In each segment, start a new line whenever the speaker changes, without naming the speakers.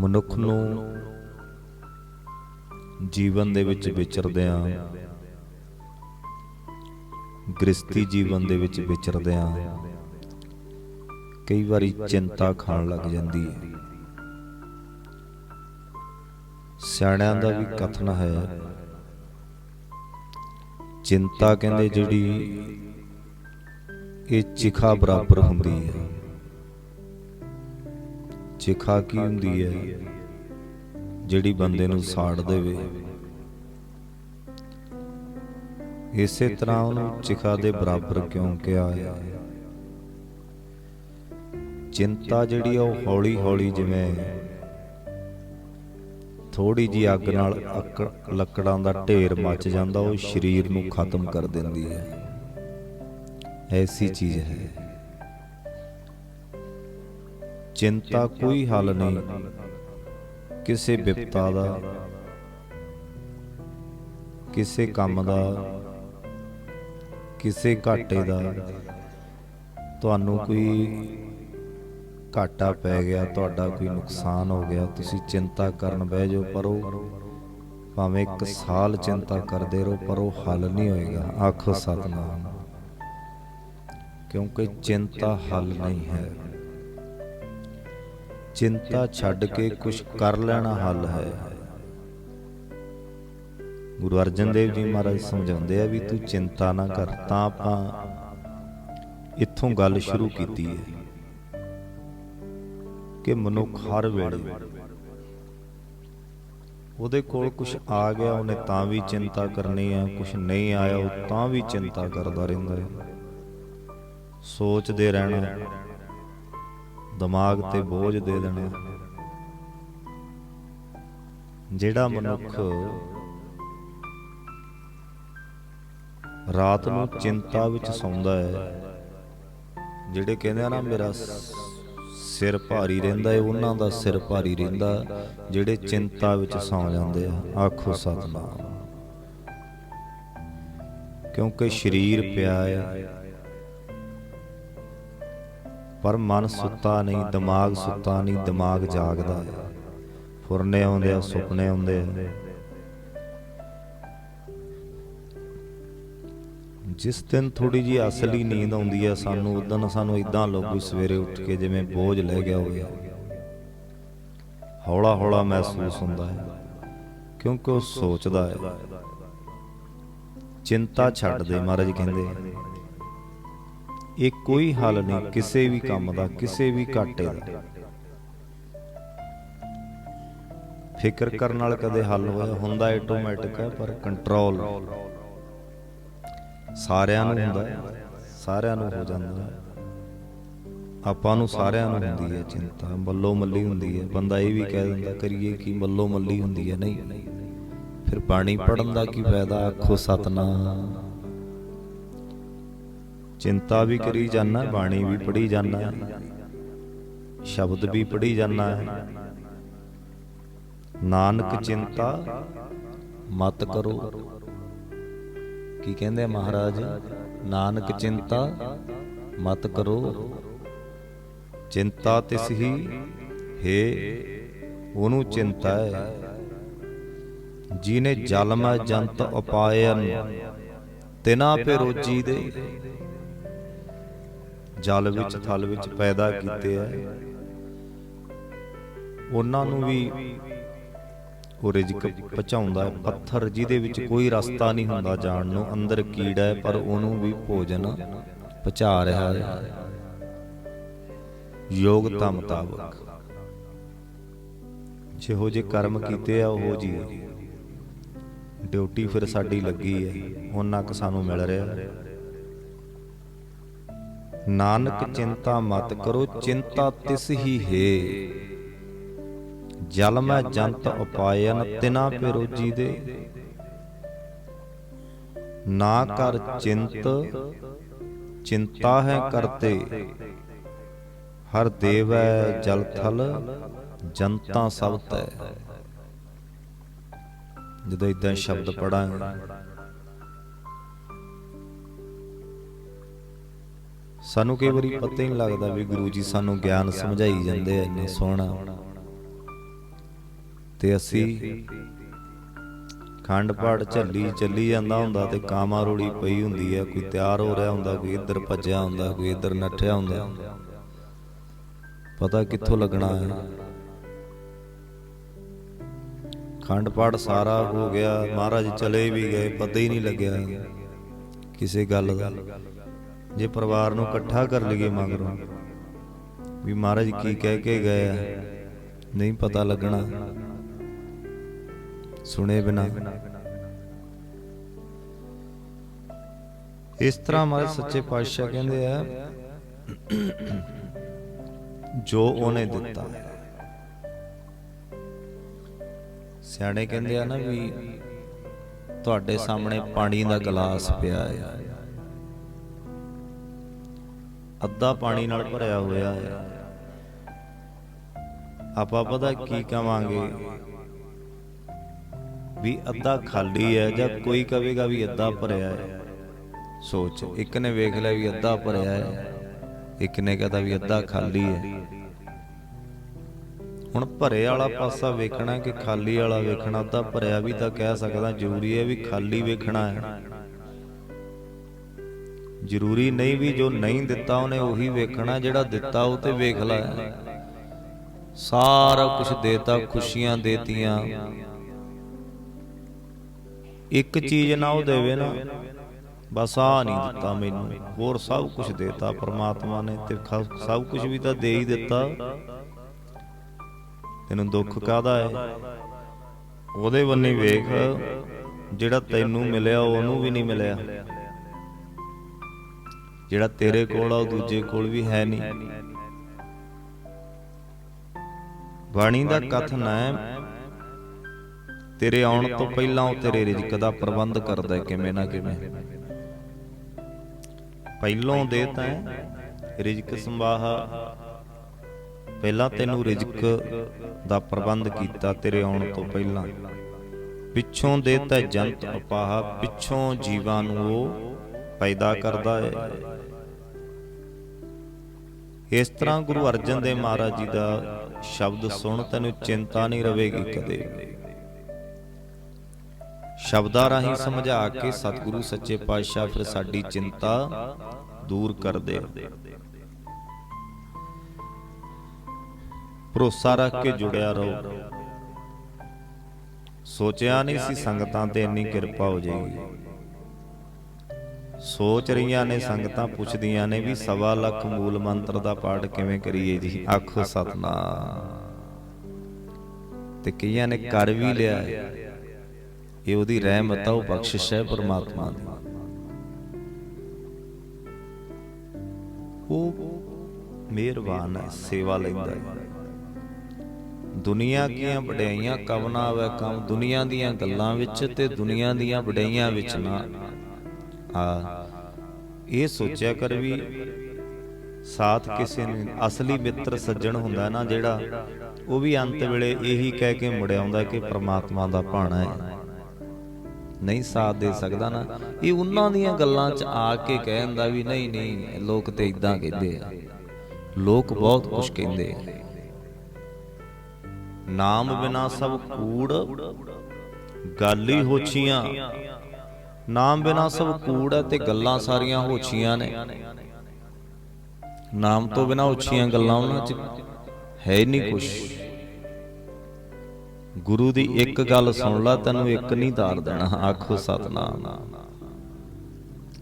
ਮਨੁੱਖ ਨੂੰ ਜੀਵਨ ਦੇ ਵਿੱਚ ਵਿਚਰਦਿਆਂ ਗ੍ਰਸਤੀ ਜੀਵਨ ਦੇ ਵਿੱਚ ਵਿਚਰਦਿਆਂ ਕਈ ਵਾਰੀ ਚਿੰਤਾ ਖਾਣ ਲੱਗ ਜਾਂਦੀ ਹੈ। ਸਿਆਣਿਆਂ ਦਾ ਵੀ ਕਥਨ ਹੈ, ਚਿੰਤਾ ਕਹਿੰਦੇ ਜਿਹੜੀ ਇਹ ਚਿਖਾ ਬਰਾਬਰ ਹੁੰਦੀ ਹੈ। ਚਿਖਾ ਕੀ ਹੁੰਦੀ ਹੈ? ਜਿਹੜੀ ਬੰਦੇ ਨੂੰ ਸਾੜ ਦੇਵੇ। ਇਸੇ ਤਰ੍ਹਾਂ ਉਹਨੂੰ ਚਿਖਾ ਦੇ ਬਰਾਬਰ ਕਿਉਂ ਕਿਹਾ ਹੈ? ਚਿੰਤਾ ਜਿਹੜੀ ਆ ਉਹ ਹੌਲੀ ਹੌਲੀ ਜਿਵੇਂ ਥੋੜੀ ਜੀ ਅੱਗ ਨਾਲ ਲੱਕੜਾਂ ਦਾ ਢੇਰ ਮੱਚ ਜਾਂਦਾ ਉਹ ਸਰੀਰ ਨੂੰ ਖਤਮ ਕਰ ਦਿੰਦੀ ਹੈ। ਐਸੀ ਚੀਜ਼ ਹੈ। ਚਿੰਤਾ ਕੋਈ ਹੱਲ ਨਹੀਂ। ਕਿਸੇ ਵਿਪਤਾ ਦਾ। ਕਿਸੇ ਕੰਮ ਦਾ। ਕਿਸੇ ਘਾਟੇ ਦਾ। ਤੁਹਾਨੂੰ ਕੋਈ ਘਾਟਾ ਪੈ ਗਿਆ ਤੁਹਾਡਾ ਕੋਈ ਨੁਕਸਾਨ ਹੋ ਗਿਆ। ਤੁਸੀਂ ਚਿੰਤਾ ਕਰਨ ਬਹਿ ਜਾਓ ਪਰ। ਉਹ ਭਾਵੇਂ ਇੱਕ ਸਾਲ ਚਿੰਤਾ ਕਰਦੇ ਰਹੋ ਪਰ ਉਹ ਹੱਲ ਨਹੀਂ ਹੋਏਗਾ। ਆਖੋ ਸਤਨਾਮ। ਕਿਉਂਕਿ ਚਿੰਤਾ ਹੱਲ ਨਹੀਂ ਹੈ। ਚਿੰਤਾ ਛੱਡ ਕੇ ਕੁਝ ਕਰ ਲੈਣਾ ਹੱਲ ਹੈ। ਗੁਰੂ ਅਰਜਨ ਦੇਵ ਜੀ ਮਹਾਰਾਜ ਸਮਝਾਉਂਦੇ ਆ ਵੀ ਤੂੰ ਚਿੰਤਾ ਨਾ ਕਰ ਤਾਂ ਆਪਾਂ ਇੱਥੋਂ ਗੱਲ ਸ਼ੁਰੂ ਕੀਤੀ ਹੈ ਕਿ ਮਨੁੱਖ ਹਰ ਵੇਲੇ ਉਹਦੇ ਕੋਲ ਕੁਝ ਆ ਗਿਆ ਉਹਨੇ ਤਾਂ ਵੀ ਚਿੰਤਾ ਕਰਨੀ ਹੈ ਕੁਝ ਨਹੀਂ ਆਇਆ ਉਹ ਤਾਂ ਵੀ ਚਿੰਤਾ ਕਰਦਾ ਰਹਿੰਦਾ ਹੈ। ਸੋਚਦੇ ਰਹਿਣਾ। ਦਿਮਾਗ ਤੇ ਬੋਝ ਦੇ ਦੇਣਾ। ਜਿਹੜਾ ਮਨੁੱਖ ਰਾਤ ਨੂੰ ਚਿੰਤਾ ਵਿੱਚ ਸੌਂਦਾ ਹੈ ਜਿਹੜੇ ਕਹਿੰਦੇ ਆ ਨਾ ਮੇਰਾ ਸਿਰ ਭਾਰੀ ਰਹਿੰਦਾ ਹੈ ਉਹਨਾਂ ਦਾ ਸਿਰ ਭਾਰੀ ਰਹਿੰਦਾ ਜਿਹੜੇ ਚਿੰਤਾ ਵਿੱਚ ਸੌਂ ਜਾਂਦੇ ਆ ਆਖੋ ਸਤਨਾਮ। ਕਿਉਂਕਿ ਸਰੀਰ ਪਿਆ ਹੈ। ਪਰ ਮਨ ਸੁੱਤਾ ਨਹੀਂ, ਦਿਮਾਗ ਸੁੱਤਾ ਨਹੀਂ, ਦਿਮਾਗ ਜਾਗਦਾ ਹੈ। ਫੁਰਨੇ ਆਉਂਦੇ ਆ, ਸੁਪਨੇ ਆਉਂਦੇ ਆ। ਜਿਸ ਦਿਨ ਥੋੜੀ ਜੀ ਅਸਲੀ ਨੀਂਦ ਆਉਂਦੀ ਹੈ, ਸਾਨੂੰ ਉਦੋਂ ਸਾਨੂੰ ਇਦਾਂ ਲੱਗੂ ਸਵੇਰੇ ਉੱਠ ਕੇ ਜਿਵੇਂ ਬੋਝ ਲੈ ਗਿਆ ਹੋਵੇ। ਹੌਲਾ ਹੌਲਾ ਮਹਿਸੂਸ ਹੁੰਦਾ ਹੈ, ਕਿਉਂਕਿ ਉਹ ਸੋਚਦਾ ਹੈ। ਚਿੰਤਾ ਛੱਡ ਦੇ, ਮਹਾਰਾਜ ਕਹਿੰਦੇ। ਇਹ ਕੋਈ ਹੱਲ ਨਹੀਂ, ਕਿਸੇ ਵੀ ਕੰਮ ਦਾ, ਕਿਸੇ ਵੀ ਘਾਟੇ ਦਾ। ਫਿਕਰ ਕਰਨ ਨਾਲ ਕਦੇ ਹੱਲ ਹੋਇਆ ਹੁੰਦਾ ਆਟੋਮੈਟਿਕ ਹੈ, ਪਰ ਕੰਟਰੋਲ ਸਾਰਿਆਂ ਨੂੰ ਹੁੰਦਾ, ਸਾਰਿਆਂ ਨੂੰ ਹੋ ਜਾਂਦਾ। ਆਪਾਂ ਨੂੰ ਸਾਰਿਆਂ ਨੂੰ ਹੁੰਦੀ ਹੈ ਚਿੰਤਾ, ਮੱਲੋ ਮੱਲੀ ਹੁੰਦੀ ਹੈ। ਬੰਦਾ ਇਹ ਵੀ ਕਹਿ ਦਿੰਦਾ, ਕਰੀਏ ਕਿ ਮੱਲੋ ਮੱਲੀ ਹੁੰਦੀ ਹੈ, ਨਹੀਂ। ਫਿਰ ਬਾਣੀ ਪੜਨ ਦਾ ਕੀ ਫਾਇਦਾ, ਆਖੋ ਸਤਨਾਮ। ਚਿੰਤਾ ਵੀ ਕਰੀ ਜਾਣਾ ਬਾਣੀ ਵੀ ਪੜ੍ਹੀ ਜਾਣਾ ਸ਼ਬਦ ਵੀ ਪੜ੍ਹੀ ਜਾਣਾ ਨਾਨਕ ਚਿੰਤਾ ਮਤ ਕਰੋ। ਕੀ ਕਹਿੰਦੇ ਮਹਾਰਾਜ? ਨਾਨਕ ਚਿੰਤਾ ਮਤ ਕਰੋ। ਚਿੰਤਾ ਤਿਸ ਹੀ ਹੈ, ਉਹਨੂੰ ਚਿੰਤਾ ਹੈ। ਜਿਨੇ ਜਲਮ ਜੰਤ ਉਪਾਇਨ, ਤਿਨਾ ਪੇ ਰੋਜੀ ਦੇ। ਜਲ ਵਿੱਚ ਥਲ ਵਿੱਚ ਪੈਦਾ ਕੀਤੇ ਆ। ਉਹਨਾਂ ਨੂੰ ਵੀ ਉਹ ਰਿਜਕ ਪਹੁੰਚਾਉਂਦਾ ਹੈ। ਪੱਥਰ ਜਿਹਦੇ ਵਿੱਚ ਕੋਈ ਰਸਤਾ ਨਹੀਂ ਹੁੰਦਾ ਜਾਣ ਨੂੰ ਅੰਦਰ ਕੀੜਾ ਹੈ ਪਰ ਉਹਨੂੰ ਵੀ ਭੋਜਨ ਪਹੁੰਚਾ ਰਿਹਾ ਹੈ। ਯੋਗਤਾ ਮੁਤਾਬਕ ਜਿਹੋ ਜੇ ਕਰਮ ਕੀਤੇ ਆ ਉਹ ਜੀ ਡਿਊਟੀ ਫਿਰ ਸਾਡੀ ਲੱਗੀ ਹੈ। ਉਹਨਾਂ ਕ ਸਾਨੂੰ ਮਿਲ ਰਿਹਾ ਹੈ। ਨਾਨਕ ਚਿੰਤਾ ਮਤ ਕਰੋ, ਚਿੰਤਾ ਤਿਸ ਹੀ ਹੈ। ਜਲ ਮੈਂ ਜੰਤ ਉਪਾਇਨ, ਤਿਨਾ ਪੇਰੋਜੀ ਦੇ ਨਾ ਕਰ ਚਿੰਤ, ਚਿੰਤਾ ਹੈ ਕਰਤੇ। ਹਰ ਦੇਵੈ ਜਲ ਥਲ ਜਨਤਾ ਸਭ ਤੈ। ਜਦੋਂ ਇਦਾਂ ਸ਼ਬਦ ਪੜਾਂਗੇ ਸਾਨੂੰ ਕਈ ਵਾਰੀ ਪਤਾ ਹੀ ਨਹੀਂ ਲੱਗਦਾ ਵੀ ਗੁਰੂ ਜੀ ਸਾਨੂੰ ਗਿਆਨ ਸਮਝਾਈ ਜਾਂਦੇ ਆ, ਇੰਨੇ ਸੋਹਣਾ। ਤੇ ਅਸੀਂ ਖੰਡ ਪਾਠ ਝੱਲੀ ਚੱਲੀ ਜਾਂਦਾ ਹੁੰਦਾ ਤੇ ਕਾਮਾ ਰੋੜੀ ਪਈ ਹੁੰਦੀ ਹੈ ਕੋਈ ਤਿਆਰ ਹੋ ਰਿਹਾ ਹੁੰਦਾ, ਕੋਈ ਇੱਧਰ ਭੱਜਿਆ ਹੁੰਦਾ, ਕੋਈ ਇੱਧਰ ਨੱਠਿਆ ਹੁੰਦਾ। ਪਤਾ ਕਿੱਥੋਂ ਲੱਗਣਾ ਹੈ। ਖੰਡ ਪਾਠ ਸਾਰਾ ਹੋ ਗਿਆ, ਮਹਾਰਾਜ ਚਲੇ ਵੀ ਗਏ, ਪਤਾ ਹੀ ਨਹੀਂ ਲੱਗਿਆ ਕਿਸੇ ਗੱਲ ਦਾ। ਜੇ ਪਰਿਵਾਰ ਨੂੰ ਇਕੱਠਾ ਕਰ ਲਈਏ ਮਗਰੋਂ ਵੀ ਮਹਾਰਾਜ ਕੀ ਕਹਿ ਕੇ ਗਏ ਆ? ਨਹੀਂ ਪਤਾ ਲੱਗਣਾ। ਸੁਣੇ ਬਿਨਾ। ਇਸ ਤਰ੍ਹਾਂ ਹਮਾਰੇ ਸੱਚੇ ਪਾਤਸ਼ਾਹ ਕਹਿੰਦੇ ਆ ਜੋ ਉਹਨੇ ਦਿੱਤਾ। ਸਿਆਣੇ ਕਹਿੰਦੇ ਆ ਨਾ ਵੀ ਤੁਹਾਡੇ ਸਾਹਮਣੇ ਪਾਣੀ ਦਾ ਗਲਾਸ ਪਿਆ ਹੈ ਅੱਧਾ ਪਾਣੀ ਨਾਲ ਭਰਿਆ ਹੋਇਆ ਹੈ। ਆਪਾਂ ਪਤਾ ਕੀ ਕਵਾਂਗੇ? ਵੀ ਅੱਧਾ ਖਾਲੀ ਹੈ ਜਾਂ ਕੋਈ ਕਵੇਗਾ ਵੀ ਅੱਧਾ ਭਰਿਆ ਹੈ। ਸੋਚ, ਇੱਕ ਨੇ ਵੇਖ ਲਿਆ ਵੀ ਅੱਧਾ ਭਰਿਆ ਹੈ, ਇੱਕ ਨੇ ਕਹਤਾ ਵੀ ਅੱਧਾ ਖਾਲੀ ਹੈ। ਹੁਣ ਭਰੇ ਵਾਲਾ ਪਾਸਾ ਵੇਖਣਾ ਕਿ ਖਾਲੀ ਵਾਲਾ ਵੇਖਣਾ ਤਾਂ ਭਰਿਆ ਵੀ ਤਾਂ ਕਹਿ ਸਕਦਾ ਜ਼ਰੂਰੀ ਹੈ ਵੀ ਖਾਲੀ ਵੇਖਣਾ ਹੈ। ਜ਼ਰੂਰੀ ਨਹੀਂ ਵੀ ਜੋ ਨਹੀਂ ਦਿੱਤਾ ਉਹਨੇ ਉਹੀ ਵੇਖਣਾ, ਜਿਹੜਾ ਦਿੱਤਾ ਉਹ ਤੇ ਵੇਖ ਲੈ। ਸਾਰਾ ਕੁਝ ਦੇਤਾ, ਖੁਸ਼ੀਆਂ ਦੇਤੀਆਂ। ਇੱਕ ਚੀਜ਼ ਨਾ ਉਹ ਦੇਵੇ ਨਾ, ਬਸ ਆ ਨਹੀਂ ਦਿੱਤਾ ਮੈਨੂੰ। ਹੋਰ ਸਭ ਕੁਝ ਦੇਤਾ, ਪ੍ਰਮਾਤਮਾ ਨੇ ਤੇ ਸਭ ਕੁਝ ਵੀ ਤਾਂ ਦੇ ਹੀ ਦਿੱਤਾ। ਤੈਨੂੰ ਦੁੱਖ ਕਾਦਾ ਹੈ ਉਹਦੇ ਬੰਨੇ ਵੇਖ, ਜਿਹੜਾ ਤੈਨੂੰ ਮਿਲਿਆ, ਉਹਨੂੰ ਵੀ ਨਹੀਂ ਮਿਲਿਆ। ਜਿਹੜਾ ਤੇਰੇ ਕੋਲ ਆ ਉਹ ਦੂਜੇ ਕੋਲ ਵੀ ਹੈ ਨਹੀਂ। ਬਾਣੀ ਦਾ ਕਥਨ ਹੈ ਤੇਰੇ ਆਉਣ ਤੋਂ ਪਹਿਲਾਂ ਉਹ ਤੇਰੇ ਰਿਜ਼ਕ ਦਾ ਪ੍ਰਬੰਧ ਕਰਦਾ ਹੈ ਕਿਵੇਂ ਨਾ ਕਿਵੇਂ ਪਹਿਲੋਂ ਦੇ ਤਾਂ ਰਿਜ਼ਕ ਸੰਭਾਹਾ ਪਹਿਲਾਂ ਤੈਨੂੰ ਰਿਜ਼ਕ ਦਾ ਪ੍ਰਬੰਧ ਕੀਤਾ ਤੇਰੇ ਆਉਣ ਤੋਂ ਪਹਿਲਾਂ। ਪਿੱਛੋਂ ਦੇ ਤਾਂ ਜੰਤ ਅਪਾਹ ਪਿੱਛੋਂ ਜੀਵਾਂ ਨੂੰ ਉਹ ਪੈਦਾ ਕਰਦਾ ਹੈ। ਇਸ ਤਰ੍ਹਾਂ ਗੁਰੂ ਅਰਜਨ ਦੇਵ ਮਹਾਰਾਜ ਜੀ ਦਾ ਸ਼ਬਦ ਸੁਣ ਤੈਨੂੰ ਚਿੰਤਾ ਨਹੀਂ ਰਹੇਗੀ ਕਦੇ। ਸ਼ਬਦਾਂ ਰਾਹੀਂ ਸਮਝਾ ਕੇ ਸਤਿਗੁਰੂ ਸੱਚੇ ਪਾਤਸ਼ਾਹ ਫਿਰ ਸਾਡੀ ਚਿੰਤਾ ਦੂਰ ਕਰਦੇ। ਭਰੋਸਾ ਰੱਖ ਕੇ ਜੁੜਿਆ ਰਹੋ। ਸੋਚਿਆ ਨਹੀਂ ਸੀ ਸੰਗਤਾਂ ਤੇ ਇੰਨੀ ਕਿਰਪਾ ਹੋ ਜਾਏਗੀ। ਸੋਚ ਰਹੀਆਂ ਨੇ, ਸੰਗਤਾਂ ਪੁੱਛਦੀਆਂ ਨੇ ਵੀ ਸਵਾ ਲੱਖ ਮੂਲ ਮੰਤਰ ਦਾ ਪਾਠ ਕਿਵੇਂ ਕਰੀਏ ਜੀ? ਆਖੋ ਸਤਨਾਮ। ਤੇ ਕਈਆਂ ਨੇ ਕਰ ਵੀ ਲਿਆ ਇਹ ਉਹਦੀ ਰਹਿਮਤ ਆ, ਉਹ ਬਖਸ਼ਿਸ਼ ਹੈ ਪਰਮਾਤਮਾ ਦੀ। ਉਹ ਮਿਹਰਬਾਨ ਹੈ, ਸੇਵਾ ਲੈਂਦਾ ਹੈ। ਦੁਨੀਆ ਦੀਆਂ ਵਡਿਆਈਆਂ ਕਵਨਾ ਆਵੇ ਕੰਮ, ਦੁਨੀਆ ਦੀਆਂ ਗੱਲਾਂ ਵਿੱਚ ਤੇ ਦੁਨੀਆ ਦੀਆਂ ਵਡਿਆਈਆਂ ਵਿੱਚ ਨਾ। ਆ ਇਹ ਸੋਚਿਆ ਕਰ ਵੀ ਸਾਥ ਕਿਸੇ ਨੇ ਅਸਲੀ ਮਿੱਤਰ ਸੱਜਣ ਹੁੰਦਾ ਨਾ ਜਿਹੜਾ ਉਹ ਵੀ ਅੰਤ ਵੇਲੇ ਇਹੀ ਕਹਿ ਕੇ ਮੁੜ ਆਉਂਦਾ ਕਿ ਪ੍ਰਮਾਤਮਾ ਦਾ ਭਾਣਾ ਹੈ। ਨਹੀਂ ਸਾਥ ਦੇ ਸਕਦਾ ਨਾ। ਇਹ ਉਹਨਾਂ ਦੀਆਂ ਗੱਲਾਂ 'ਚ ਆ ਕੇ ਕਹਿੰਦਾ ਵੀ ਨਹੀਂ ਨਹੀਂ, ਲੋਕ ਤੇ ਇਦਾਂ ਕਹਿੰਦੇ ਆ। ਲੋਕ ਬਹੁਤ ਕੁਝ ਕਹਿੰਦੇ ਆ। ਨਾਮ ਬਿਨਾ ਸਭ ਕੂੜ, ਗੱਲ ਹੀ ਹੋਛੀਆਂ। ਨਾਮ ਬਿਨਾ ਸਭ ਕੂੜ ਹੈ ਤੇ ਗੱਲਾਂ ਸਾਰੀਆਂ ਹੋਛੀਆਂ ਨੇ। ਨਾਮ ਤੋਂ ਬਿਨਾ ਹੋਛੀਆਂ ਗੱਲਾਂ ਉਹਨਾਂ 'ਚ ਹੈ ਨਹੀਂ ਕੁਛ। ਗੁਰੂ ਦੀ ਇੱਕ ਗੱਲ ਸੁਣ ਲੈ, ਤੈਨੂੰ ਇੱਕ ਨਹੀਂ ਤਾਰ ਦੇਣਾ। ਆਖੋ ਸਤਨਾਮ।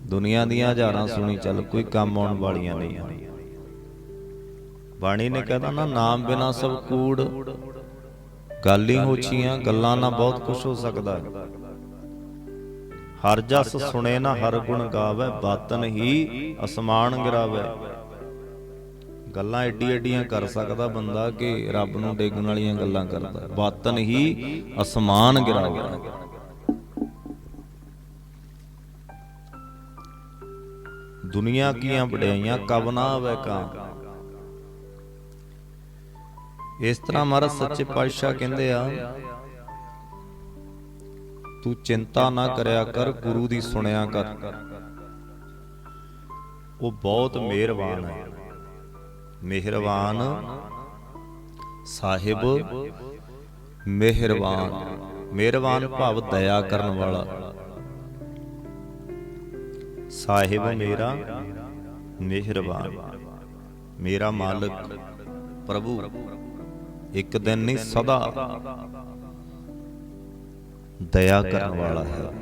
ਦੁਨੀਆ ਦੀਆਂ ਹਜ਼ਾਰਾਂ ਸੁਣੀ ਚੱਲ, ਕੋਈ ਕੰਮ ਆਉਣ ਵਾਲੀਆਂ ਨਹੀਂ ਬਾਣੀ ਨੇ ਕਹਿੰਦਾ ਨਾ, ਨਾਮ ਬਿਨਾ ਸਭ ਕੂੜ, ਗੱਲ ਹੀ ਹੋਛੀਆਂ ਗੱਲਾਂ ਨਾਲ ਬਹੁਤ ਕੁਝ ਹੋ ਸਕਦਾ ਹੈ। ਹਰ ਜਸ ਸੁਣੇ ਨਾ ਹਰ ਗੁਣ ਗਾਵੇ ਬਾਤਨ ਹੀ ਅਸਮਾਨ ਗਿਰਾਵੇ। ਗੱਲਾਂ ਏਡੀ ਏਡੀਆਂ ਕਰ ਸਕਦਾ ਬੰਦਾ ਕਿ ਰੱਬ ਨੂੰ ਡੇਗਣ ਵਾਲੀਆਂ ਗੱਲਾਂ ਕਰਦਾ। ਬਾਤਨ ਹੀ ਅਸਮਾਨ ਗਿਰਾਵੇ। ਦੁਨੀਆ ਕੀਆਂ ਵਡਿਆਈਆਂ, ਕਬ ਨਾ ਆਵੇ ਕਾਂ। ਇਸ ਤਰ੍ਹਾਂ ਮਹਾਰਾਜ ਸੱਚੇ ਪਾਤਸ਼ਾਹ ਕਹਿੰਦੇ ਆ ਤੂੰ ਚਿੰਤਾ ਨਾ ਕਰਿਆ ਕਰ ਗੁਰੂ ਦੀ ਸੁਣਿਆ ਕਰ। ਉਹ ਬਹੁਤ ਮਿਹਰਬਾਨ ਹੈ ਮਿਹਰਬਾਨ। ਸਾਹਿਬ ਮਿਹਰਬਾਨ। ਮਿਹਰਬਾਨ। ਭਾਵ ਦਇਆ ਕਰਨ ਵਾਲਾ। ਸਾਹਿਬ ਮੇਰਾ ਮਿਹਰਬਾਨ। ਮੇਰਾ ਮਾਲਕ ਪ੍ਰਭੂ। ਇੱਕ ਦਿਨ ਨਹੀਂ ਸਦਾ। ਦਇਆ ਕਰਨ ਵਾਲਾ ਹੈ।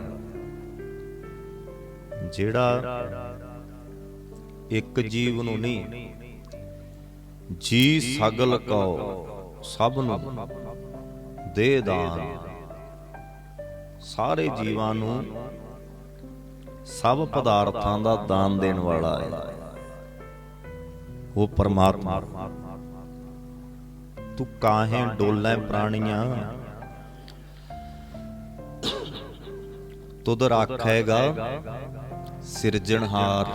ਜਿਹੜਾ ਇੱਕ ਜੀਵ ਨੂੰ ਨਹੀਂ ਜੀ ਸਗਲ ਕਉ ਸਭ ਨੂੰ ਦੇ ਦਾਨ। ਸਾਰੇ ਜੀਵਾਂ ਨੂੰ ਸਭ ਪਦਾਰਥਾਂ ਦਾ ਦਾਨ ਦੇਣ ਵਾਲਾ ਹੈ। ਉਹ ਪਰਮਾਤਮਾ। ਤੂੰ ਕਾਹੇ ਡੋਲੇ ਪ੍ਰਾਣੀਆਂ? ਤੁਧ ਰਾਖੇਗਾ ਸਿਰਜਣਹਾਰ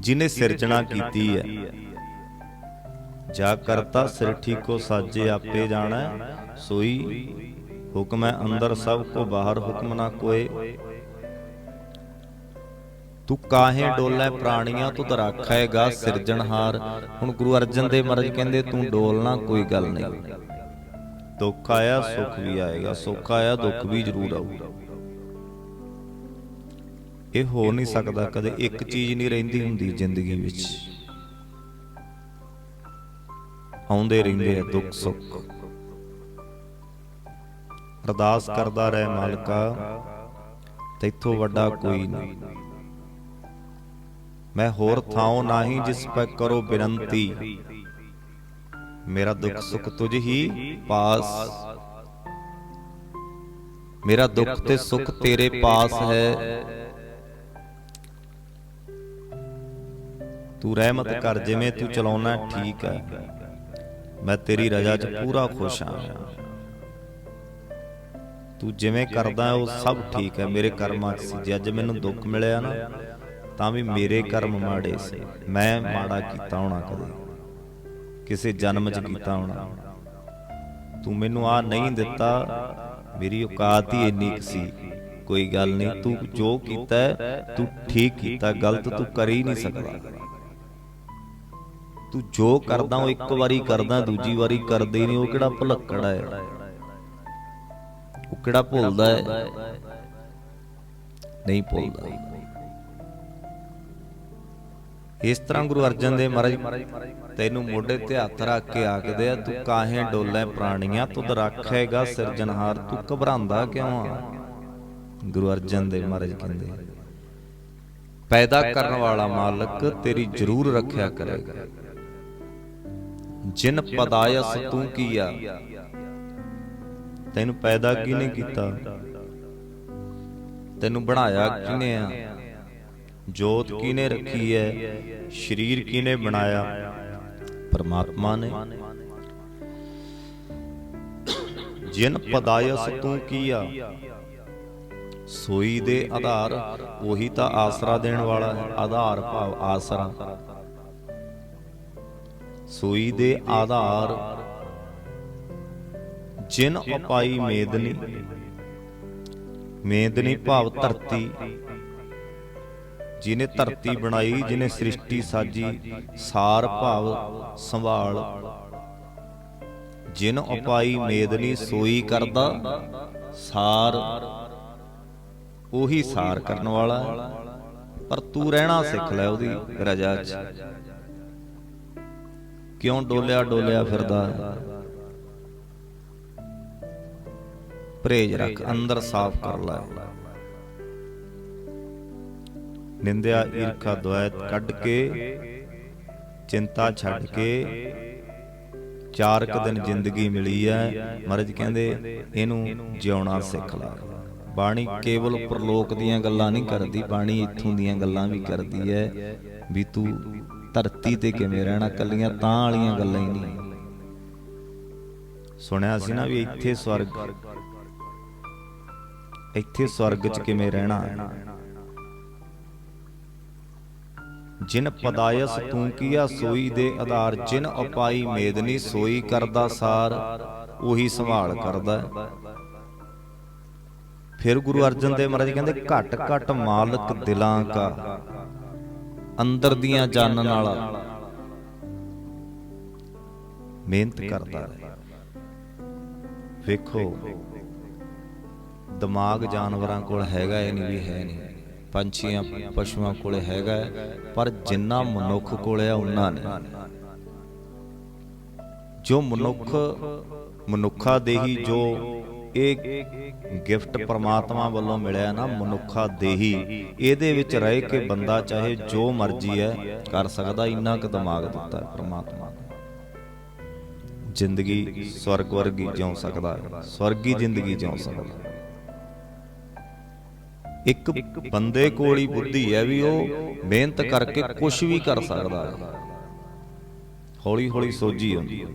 ਜਿਨੇ ਸਿਰਜਣਾ ਕੀਤੀ ਹੈ, ਜਾ ਕਰਤਾ ਸਿਰ ਠੀਕੋ ਸਾਜੇ ਆਪੇ ਜਾਣਾ, ਸੋਈ ਹੁਕਮ ਹੈ ਅੰਦਰ ਸਭ ਕੋ ਬਾਹਰ ਹੁਕਮ ਨਾ ਕੋਏ। ਤੂੰ ਕਾਹੇ ਡੋਲੇ ਪ੍ਰਾਣੀਆਂ ਤੂੰ ਰਾਖੇਗਾ ਸਿਰਜਣਹਾਰ ਹੁਣ ਗੁਰੂ ਅਰਜਨ ਦੇਵ ਮਹਾਰਾਜ ਕਹਿੰਦੇ, ਤੂੰ ਡੋਲਣਾ ਕੋਈ ਗੱਲ ਨਹੀਂ। ਦੁੱਖ ਆਇਆ ਸੁੱਖ ਵੀ ਆਏਗਾ ਸੁੱਖ ਆਇਆ ਦੁੱਖ ਵੀ ਜ਼ਰੂਰ ਆਊਗਾ। ਇਹ ਹੋ ਨਹੀਂ ਸਕਦਾ ਕਦੇ ਇੱਕ ਚੀਜ਼ ਨਹੀਂ ਰਹਿੰਦੀ ਹੁੰਦੀ ਜ਼ਿੰਦਗੀ ਵਿੱਚ। ਆਉਂਦੇ ਰਹਿੰਦੇ ਆ ਦੁੱਖ ਸੁੱਖ। ਅਰਦਾਸ ਕਰਦਾ ਰਹਿ ਮਾਲਕਾ ਤੈਥੋਂ ਵੱਡਾ ਕੋਈ ਨਹੀਂ। ਮੈਂ ਹੋਰ ਥਾਉ ਨਹੀਂ ਜਿਸ ਪੈ ਕਰੋ ਬੇਨੰਤੀ। ਮੇਰਾ ਦੁੱਖ ਸੁੱਖ ਤੁਝ ਹੀ ਪਾਸ। ਮੇਰਾ ਦੁੱਖ ਤੇ ਸੁੱਖ ਤੇਰੇ ਪਾਸ ਹੈ। ਤੂੰ ਰਹਿਮਤ ਕਰ ਜਿਵੇਂ ਤੂੰ ਚਲਾਉਣਾ ਠੀਕ ਹੈ। ਮੈਂ ਤੇਰੀ ਰਜ਼ਾ 'ਚ ਪੂਰਾ ਖੁਸ਼ ਹਾਂ। ਤੂੰ ਜਿਵੇਂ ਕਰਦਾ ਉਹ ਸਭ ਠੀਕ ਹੈ। ਮੇਰੇ ਕਰਮਾਂ 'ਚ ਸੀ। ਜੇ ਅੱਜ ਮੈਨੂੰ ਦੁੱਖ ਮਿਲਿਆ ਨਾ ਤਾਂ ਵੀ ਮੇਰੇ ਕਰਮ ਮਾੜੇ ਸੀ। ਮੈਂ ਮਾੜਾ ਕੀਤਾ ਹੋਣਾ ਕਦੇ। ਕਿਸੇ ਜਨਮ 'ਚ ਕੀਤਾ ਹੋਣਾ। ਤੂੰ ਮੈਨੂੰ ਆ ਨਹੀਂ ਦਿੱਤਾ। ਮੇਰੀ ਔਕਾਤ ਹੀ ਇੰਨੀ ਕੁ ਸੀ। ਕੋਈ ਗੱਲ ਨਹੀਂ, ਤੂੰ ਜੋ ਕੀਤਾ ਤੂੰ ਠੀਕ ਕੀਤਾ। ਗਲਤ ਤੂੰ ਕਰ ਹੀ ਨਹੀਂ ਸਕਦਾ। ਤੂੰ ਜੋ ਕਰਦਾ, ਉਹ ਇੱਕ ਵਾਰੀ ਕਰਦਾ, ਦੂਜੀ ਵਾਰੀ ਕਰਦੇ ਨਹੀਂ। ਉਹ ਕਿਹੜਾ ਭੁਲੱਕੜ ਹੈ? ਉਹ ਕਿਹੜਾ ਭੁੱਲਦਾ ਹੈ? ਨਹੀਂ ਭੁੱਲਦਾ। ਇਸ ਤਰ੍ਹਾਂ ਗੁਰੂ ਅਰਜਨ ਦੇਵ ਮਹਾਰਾਜ, ਤੈਨੂੰ ਮੋਢੇ ਤੇ ਹੱਥ ਰੱਖ ਕੇ ਆਖਦੇ ਆ, ਤੂੰ ਕਾਹੇ ਡੋਲੇ ਪ੍ਰਾਣੀਆਂ ਤੁਧ ਰੱਖੇਗਾ ਸਿਰਜਣਹਾਰ, ਤੂੰ ਘਬਰਾਉਂਦਾ ਕਿਉਂ ਆ? ਗੁਰੂ ਅਰਜਨ ਦੇਵ ਮਹਾਰਾਜ ਕਹਿੰਦੇ, ਪੈਦਾ ਕਰਨ ਵਾਲਾ ਮਾਲਕ ਤੇਰੀ ਜ਼ਰੂਰ ਰੱਖਿਆ ਕਰੇਗਾ। ਜਿਨ ਪਦਾਇਸ ਤੂੰ ਕੀਆ, ਤੈਨੂੰ ਪੈਦਾ ਕਿਹਨੇ ਕੀਤਾ? ਤੈਨੂੰ ਬਣਾਇਆ ਕਿਹਨੇ ਆ? ਜੋਤ ਕਿਹਨੇ ਰੱਖੀ ਹੈ? ਸਰੀਰ ਕਿਹਨੇ ਬਣਾਇਆ? ਪਰਮਾਤਮਾ ਨੇ। ਜਿਨ ਪਦਾਇਸ ਤੂੰ ਕੀਆ, ਸੋਈ ਦੇ ਆਧਾਰ, ਉਹੀ ਤਾਂ ਆਸਰਾ ਦੇਣ ਵਾਲਾ ਹੈ, ਆਧਾਰ ਭਾਵ ਆਸਰਾ। ਸੋਈ ਦੇ ਆਧਾਰ, ਜਿਨ ਉਪਾਈ ਮੇਦਨੀ ਮੇਦਨੀ ਭਾਵ ਧਰਤੀ ਜਿਨੇ ਧਰਤੀ ਬਣਾਈ ਜਿਨੇ ਸ੍ਰਿਸ਼ਟੀ ਸਾਜੀ ਸਾਰ ਭਾਵ ਸੰਭਾਲ। ਜਿਨ ਉਪਾਈ ਮੇਦਨੀ ਸੋਈ ਕਰਦਾ ਸਾਰ ਉਹੀ ਸਾਰ ਕਰਨ ਵਾਲਾ। ਪਰ ਤੂੰ ਰਹਿਣਾ ਸਿੱਖ ਲੈ ਉਹਦੀ ਰਜਾ 'ਚ। ਕਿਉਂ ਡੋਲਿਆ ਡੋਲਿਆ ਫਿਰਦਾ? ਹੈ? ਪਰਹੇਜ ਰੱਖ ਅੰਦਰ ਸਾਫ਼ ਕਰ ਲੈ। ਨਿੰਦਿਆ ਈਰਖਾ ਦੁਆਇਤ ਕੱਢ ਕੇ, ਚਿੰਤਾ ਛੱਡ ਕੇ ਚਾਰ ਦਿਨ ਜ਼ਿੰਦਗੀ ਮਿਲੀ ਹੈ ਮਹਾਰਾਜ ਕਹਿੰਦੇ, ਇਹਨੂੰ ਜਿਉਣਾ ਸਿੱਖ ਲੈ। ਬਾਣੀ ਕੇਵਲ ਪ੍ਰਲੋਕ ਦੀਆਂ ਗੱਲਾਂ ਨਹੀਂ ਕਰਦੀ, ਬਾਣੀ ਇੱਥੋਂ ਦੀਆਂ ਗੱਲਾਂ ਵੀ ਕਰਦੀ ਹੈ ਵੀ ਤੂੰ ਧਰਤੀ ਤੇ ਕਿਵੇਂ ਰਹਿਣਾ ਕੱਲੀਆਂ ਤਾਂ ਵਾਲੀਆਂ ਗੱਲਾਂ ਹੀ ਨਹੀਂ। ਸੁਣਿਆ ਸੀ ਨਾ ਵੀ ਇੱਥੇ ਸਵਰਗ ਇੱਥੇ ਸਵਰਗ 'ਚ ਕਿਵੇਂ ਰਹਿਣਾ? ਜਿਨ ਪਦਾਇਸ ਤੂੰ ਕੀਆ ਸੋਈ ਦੇ ਆਧਾਰ, ਜਿਨ ਉਪਾਈ ਮੇਦਨੀ ਸੋਈ ਕਰਦਾ ਸਾਰ, ਉਹੀ ਸੰਭਾਲ ਕਰਦਾ। ਫਿਰ ਗੁਰੂ ਅਰਜਨ ਦੇਵ ਮਹਾਰਾਜ ਕਹਿੰਦੇ, ਘਟ ਘਟ ਮਾਲਕ ਦਿਲਾਂ ਕਾ, ਅੰਦਰ ਦੀਆਂ ਜਾਣਨ ਵਾਲਾ ਮਿਹਨਤ ਕਰਦਾ ਹੈ ਵੇਖੋ, ਦਿਮਾਗ ਜਾਨਵਰਾਂ ਕੋਲ ਹੈਗਾ ਇਹ ਨਹੀਂ, ਵੀ ਹੈ ਨਹੀਂ। ਪੰਛੀਆਂ ਪਸ਼ੂਆਂ ਕੋਲੇ ਹੈਗਾ ਹੈ, ਪਰ ਜਿੰਨਾ ਮਨੁੱਖ ਕੋਲੇ ਆ ਉਹਨਾਂ ਨੇ। ਜੋ ਮਨੁੱਖ ਮਨੁੱਖਾ ਦੇਹੀ ਜੋ ਇਹ ਗਿਫਟ ਪ੍ਰਮਾਤਮਾ ਵੱਲੋਂ ਮਿਲਿਆ ਨਾ ਮਨੁੱਖਾ ਦੇਹੀ ਇਹਦੇ ਵਿੱਚ ਰਹਿ ਕੇ ਬੰਦਾ ਚਾਹੇ ਜੋ ਮਰਜ਼ੀ ਹੈ ਕਰ ਸਕਦਾ ਇੰਨਾ ਕੁ ਦਿਮਾਗ ਦਿੱਤਾ ਹੈ ਪ੍ਰਮਾਤਮਾ ਨੇ। ਜ਼ਿੰਦਗੀ ਸਵਰਗ ਵਰਗੀ ਜਿਉ ਸਕਦਾ ਸਵਰਗੀ ਜ਼ਿੰਦਗੀ ਜਿਉ ਸਕਦਾ ਇੱਕ ਬੰਦੇ ਕੋਲ ਹੀ ਬੁੱਧੀ ਹੈ ਵੀ ਉਹ ਮਿਹਨਤ ਕਰਕੇ ਕੁਝ ਵੀ ਕਰ ਸਕਦਾ ਹੈ। ਹੌਲੀ ਹੌਲੀ ਸੋਝੀ ਆਉਂਦੀ ਹੈ।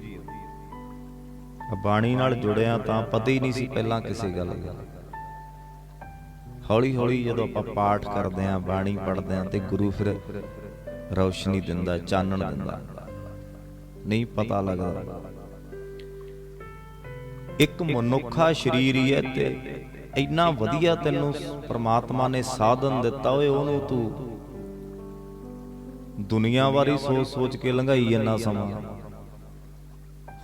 ਬਾਣੀ ਨਾਲ ਜੁੜਿਆ ਤਾਂ ਪਤਾ ਹੀ ਨਹੀਂ ਸੀ ਪਹਿਲਾਂ ਕਿਸੇ ਗੱਲ ਦਾ। ਹੌਲੀ ਹੌਲੀ ਜਦੋਂ ਆਪਾਂ ਪਾਠ ਕਰਦੇ ਆਂ ਬਾਣੀ ਪੜ੍ਹਦੇ ਆਂ ਤੇ ਗੁਰੂ ਫਿਰ ਰੌਸ਼ਨੀ ਦਿੰਦਾ, ਚਾਨਣ ਦਿੰਦਾ। ਨਹੀਂ ਪਤਾ ਲੱਗਦਾ। ਇੱਕ ਮਨੁੱਖਾ ਸਰੀਰ ਹੀ ਹੈ ਤੇ ਇੰਨਾ ਵਧੀਆ ਤੈਨੂੰ ਪ੍ਰਮਾਤਮਾ ਨੇ ਸਾਧਨ ਦਿੱਤਾ ਓਏ ਉਹਨੂੰ ਤੂੰ ਦੁਨੀਆ ਵਾਰੀ ਸੋਚ ਸੋਚ ਕੇ ਲੰਘਾਈ ਜੰਨਾ ਸਮਾਂ।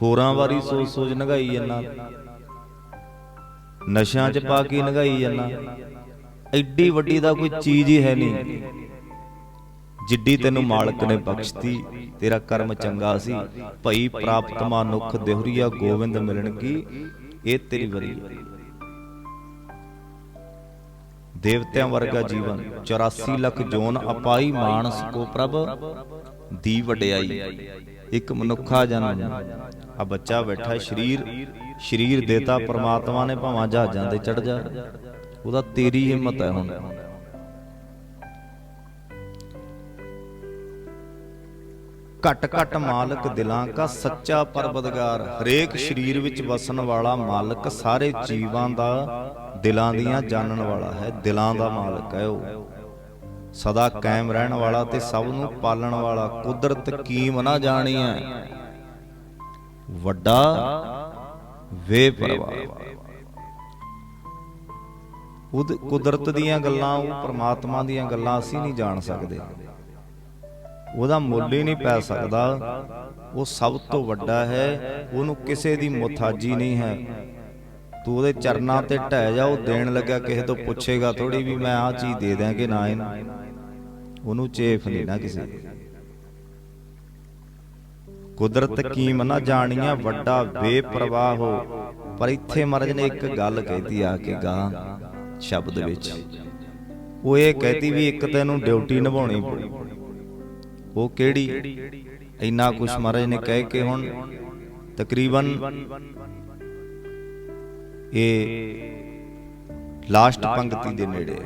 ਹੋਰਾਂ ਵਾਰੀ ਸੋਚ ਸੋਚ ਲੰਘਾਈ ਜੰਨਾ ਨਸ਼ਿਆਂ 'ਚ ਪਾ ਕੇ ਲੰਘਾਈ ਜੰਨਾ ਐਡੀ ਵੱਡੀ ਦਾ ਕੋਈ ਚੀਜ਼ ਹੀ ਹੈ ਨਹੀਂ। ਜਿੱਡੀ ਤੈਨੂੰ ਮਾਲਕ ਨੇ ਬਖਸ਼ਤੀ ਤੇਰਾ ਕਰਮ ਚੰਗਾ ਸੀ। ਭਈ ਪ੍ਰਾਪਤ ਮਾਨੁਖ ਦੇਹੁਰੀਆ ਗੋਬਿੰਦ ਮਿਲਣ ਕੀ ਇਹ ਤੇਰੀ ਵਰੀ ਦੇਵਤਿਆਂ ਵਰਗਾ ਜੀਵਨ। 84 ਲੱਖ ਜੋਨ ਅਪਾਈ ਮਾਨਸ ਕੋ ਪ੍ਰਭ ਦੀ ਵਡਿਆਈ। ਇੱਕ ਮਨੁੱਖਾ ਜਨਮ। ਆ ਬੱਚਾ ਬੈਠਾ ਸਰੀਰ ਸਰੀਰ ਦੇਤਾ ਪ੍ਰਮਾਤਮਾ ਨੇ ਭਾਵਾਂ ਜਹਾਜ਼ਾਂ ਤੇ ਚੜ ਜਾ। ਉਹਦਾ ਤੇਰੀ ਹਿੰਮਤ ਹੈ ਹੁਣ। ਘਟ ਘਟ ਮਾਲਕ ਦਿਲਾਂ ਕਾ ਸੱਚਾ ਪਰਵਦਗਾਰ ਹਰੇਕ ਸਰੀਰ ਵਿੱਚ ਵਸਣ ਵਾਲਾ ਮਾਲਕ ਸਾਰੇ ਜੀਵਾਂ ਦਾ, ਦਿਲਾਂ ਦੀਆਂ ਜਾਣਨ ਵਾਲਾ ਹੈ, ਦਿਲਾਂ ਦਾ ਮਾਲਕ ਹੈ ਉਹ। ਸਦਾ ਕਾਇਮ ਰਹਿਣ ਵਾਲਾ ਤੇ ਸਭ ਨੂੰ ਪਾਲਣ ਵਾਲਾ, ਕੁਦਰਤ ਕੀਮ ਨਾ ਜਾਣੀ ਹੈ ਵੱਡਾ ਵੇ ਪਰਵਾਹ ਉਹਦ ਕੁਦਰਤ ਦੀਆਂ ਗੱਲਾਂ, ਉਹ ਪ੍ਰਮਾਤਮਾ ਦੀਆਂ ਗੱਲਾਂ ਅਸੀਂ ਨਹੀਂ ਜਾਣ ਸਕਦੇ। ਉਹਦਾ ਮੁੱਲ ਹੀ ਨਹੀਂ ਪੈ ਸਕਦਾ। ਉਹ ਸਭ ਤੋਂ ਵੱਡਾ ਹੈ, ਉਹਨੂੰ ਕਿਸੇ ਦੀ ਮੁਤਾਜੀ ਨਹੀਂ ਹੈ। ਤੂੰ ਉਹਦੇ ਚਰਨਾਂ ਤੇ ਢਹਿ ਜਾ, ਉਹ ਦੇਣ ਲੱਗਾ ਕਿਸੇ ਤੋਂ ਪੁੱਛੇਗਾ ਥੋੜੀ ਵੀ ਮੈਂ ਆਹ ਚੀਜ਼ ਦੇ ਦਿਆਂ ਕਿ ਨਾ ਇਹਨੂੰ। ਉਹਨੂੰ ਚੇਫ ਨਹੀਂ ਨਾ ਕਿਸੇ ਕੁਦਰਤ ਕੀਮ ਨਾ ਜਾਣੀਆਂ, ਵੱਡਾ ਬੇਪਰਵਾਹ ਹੋ। ਪਰ ਇੱਥੇ ਮਹਾਰਾਜ ਨੇ ਇੱਕ ਗੱਲ ਕਹਿਤੀ ਆ ਕੇ ਗਾਂ, ਸ਼ਬਦ ਵਿੱਚ। ਉਹ ਇਹ ਕਹਿਤੀ ਵੀ ਇੱਕ ਤੈਨੂੰ ਡਿਊਟੀ ਨਿਭਾਉਣੀ ਪਊ। ਉਹ ਕਿਹੜੀ? ਇੰਨਾ ਕੁਛ ਮਹਾਰਾਜ ਨੇ ਕਹਿ ਕੇ ਹੁਣ ਤਕਰੀਬਨ ਇਹ ਲਾਸਟ ਪੰਕਤੀ ਦੇ ਨੇੜੇ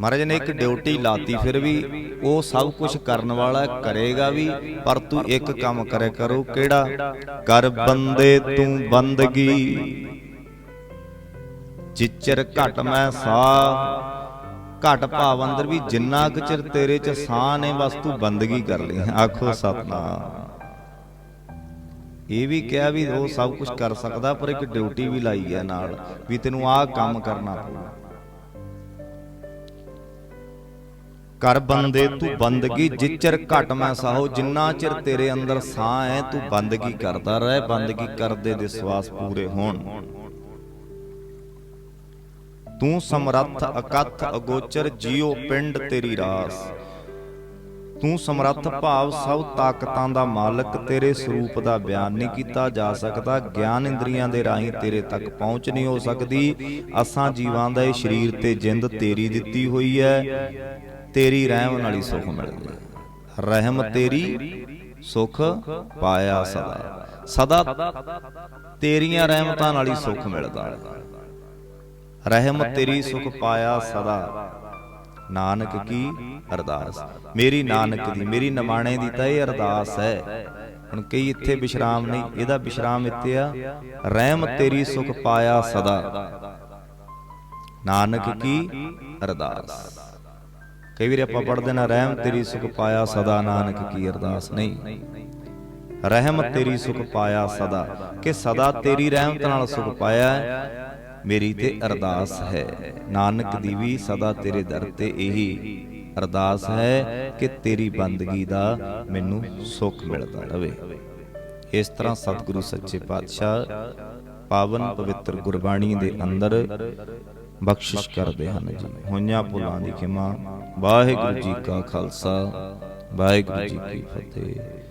ਮਹਾਰਾਜ ਨੇ ਇੱਕ ਡਿਊਟੀ ਲਾਤੀ ਫਿਰ ਵੀ ਉਹ ਸਭ ਕੁਝ ਕਰਨ ਵਾਲਾ ਕਰੇਗਾ ਵੀ ਪਰ ਤੂੰ ਇੱਕ ਕੰਮ ਕਰੇ ਕਰੋ ਕਿਹੜਾ? ਕਰ ਬੰਦੇ ਤੂੰ ਬੰਦਗੀ। ਜਿਚਰ ਘਟ ਮੈਂ ਸਾਹ। ਘਟ ਭਾਵ ਅੰਦਰ ਵੀ ਜਿੰਨਾ ਕੁ ਚਿਰ ਤੇਰੇ ਚ ਸਾਹ ਨੇ ਬਸ ਤੂੰ ਬੰਦਗੀ ਕਰ ਲਈ ਆਖੋ ਸਤਨਾਮ। ਇਹ ਵੀ ਕਿਹਾ ਵੀ ਉਹ ਸਭ ਕੁਝ ਕਰ ਸਕਦਾ ਪਰ ਇੱਕ ਡਿਊਟੀ ਵੀ ਲਾਈ ਹੈ ਨਾਲ ਵੀ ਤੈਨੂੰ ਆਹ ਕੰਮ ਕਰਨਾ ਪਊ ਕਰ ਬੰਦੇ ਤੂੰ ਬੰਦਗੀ ਜਿਚਰ ਘਟ ਮੈਂ ਸਾਹੋ ਜਿੰਨਾ ਚਿਰ ਤੇਰੇ ਅੰਦਰ ਸਾਹ ਹੈ ਤੂੰ ਬੰਦਗੀ ਕਰਦਾ ਰਹਿ ਬੰਦਗੀ ਕਰਦੇ ਦੇ ਸਵਾਸ ਪੂਰੇ ਹੋਣ। ਤੂੰ ਸਮਰੱਥ ਅਕਥ ਅਗੋਚਰ ਜੀਉ ਪਿੰਡ ਤੇਰੀ ਰਾਸ ਤੂੰ ਸਮਰੱਥ ਭਾਵ ਸਭ ਤਾਕਤਾਂ ਦਾ ਮਾਲਕ ਤੇਰੇ ਸਰੂਪ ਦਾ ਬਿਆਨ ਨਹੀਂ ਕੀਤਾ ਜਾ ਸਕਦਾ ਗਿਆਨ ਇੰਦਰੀਆਂ ਦੇ ਰਾਹੀਂ ਤੇਰੇ ਤੱਕ ਪਹੁੰਚ ਨਹੀਂ ਹੋ ਸਕਦੀ ਅਸਾਂ ਜੀਵਾਂ ਦਾ ਇਹ ਸਰੀਰ ਤੇ ਜਿੰਦ ਤੇਰੀ ਦਿੱਤੀ ਹੋਈ ਹੈ ਤੇਰੀ ਰਹਿਮ ਨਾਲ ਹੀ ਸੁਖ ਮਿਲਦਾ ਰਹਿਮ ਤੇਰੀ ਸੁਖ ਪਾਇਆ ਸਦਾ ਸਦਾ ਤੇਰੀਆਂ ਰਹਿਮਤਾਂ ਨਾਲ ਹੀ ਸੁਖ ਮਿਲਦਾ ਰਹਿਮ ਤੇਰੀ ਸੁਖ ਪਾਇਆ ਸਦਾ। ਨਾਨਕ ਕੀ ਅਰਦਾਸ। ਮੇਰੀ ਨਾਨਕ ਦੀ ਮੇਰੀ ਨਮਾਣੇ ਦੀ ਤਾਂ ਇਹ ਅਰਦਾਸ ਹੈ। ਹੁਣ ਕਈ ਇੱਥੇ ਵਿਸ਼ਰਾਮ ਨਹੀਂ ਇਹਦਾ ਵਿਸ਼ਰਾਮ ਇੱਥੇ ਆ। ਰਹਿਮ ਤੇਰੀ ਸੁਖ ਪਾਇਆ ਸਦਾ। ਨਾਨਕ ਕੀ ਅਰਦਾਸ। ਕਈ ਵਾਰ ਆਪਾਂ ਪੜ੍ਹਦੇ ਨਾ ਰਹਿਮ ਤੇਰੀ ਸੁਖ ਪਾਇਆ ਸਦਾ ਨਾਨਕ ਕੀ ਅਰਦਾਸ। ਨਹੀਂ ਰਹਿਮ ਤੇਰੀ ਸੁਖ ਪਾਇਆ ਸਦਾ। ਕਿ ਸਦਾ ਤੇਰੀ ਰਹਿਮਤ ਨਾਲ ਸੁਖ ਪਾਇਆ ਮੇਰੀ ਤੇ ਅਰਦਾਸ ਹੈ। ਨਾਨਕ ਦੀ ਵੀ ਸਦਾ ਤੇਰੇ ਦਰ ਤੇ ਇਹੀ ਅਰਦਾਸ ਹੈ ਕਿ ਤੇਰੀ ਬੰਦਗੀ ਦਾ ਮੈਨੂੰ ਸੁੱਖ ਮਿਲਦਾ ਰਹੇ ਇਸ ਤਰ੍ਹਾਂ ਸਤਿਗੁਰੂ ਸੱਚੇ ਪਾਤਸ਼ਾਹ ਪਾਵਨ ਪਵਿੱਤਰ ਗੁਰਬਾਣੀ ਦੇ ਅੰਦਰ ਬਖਸ਼ਿਸ਼ ਕਰਦੇ ਹਨ ਜੀ। ਹੋਈਆਂ ਭੁੱਲਾਂ ਦੀ ਖਿਮਾ। ਵਾਹਿਗੁਰੂ ਜੀ ਕਾ ਖਾਲਸਾ। ਵਾਹਿਗੁਰੂ ਜੀ ਕੀ ਫਤਿਹ।